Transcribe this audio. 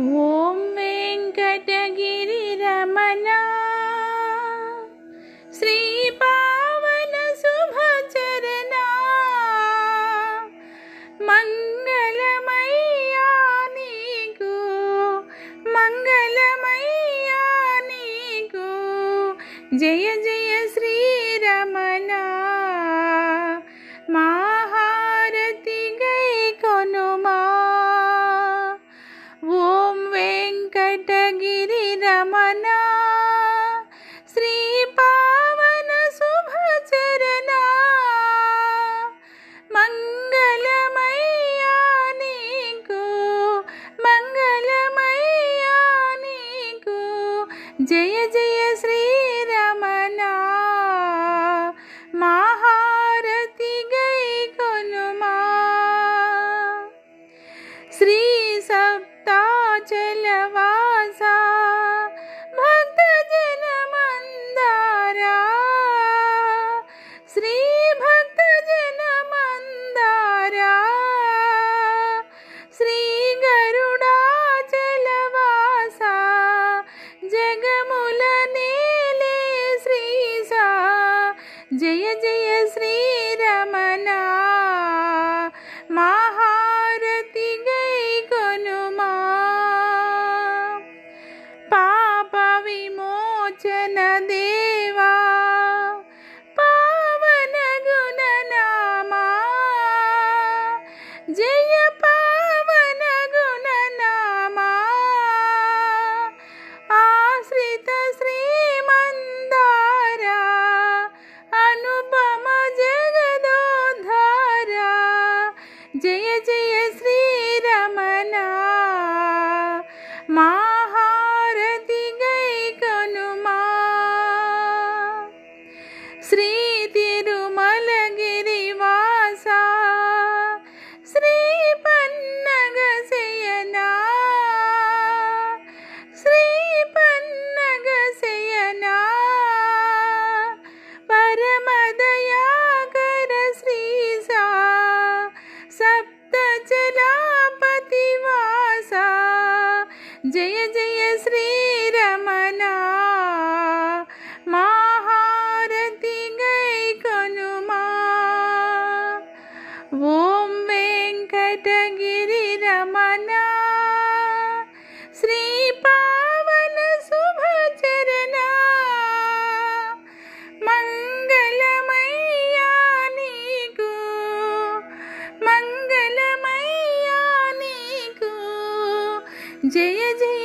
ఓం వెంకటగిరి రమణ. శ్రీ పావన శుభచరణ. మంగళమయ్యా నీకు మంగళమయ్యా నీకు. జయ జయ శ్రీ जय जय श्री रमना महारति गई कुनुमा श्री सप्ता चलवा 今夜寂 ఓం వెంకటగిరి రమణ. శ్రీ పావన శుభచరణ. మంగళమయ్యా నీకు. మంగళమయ్యా నీకు. జయ జయ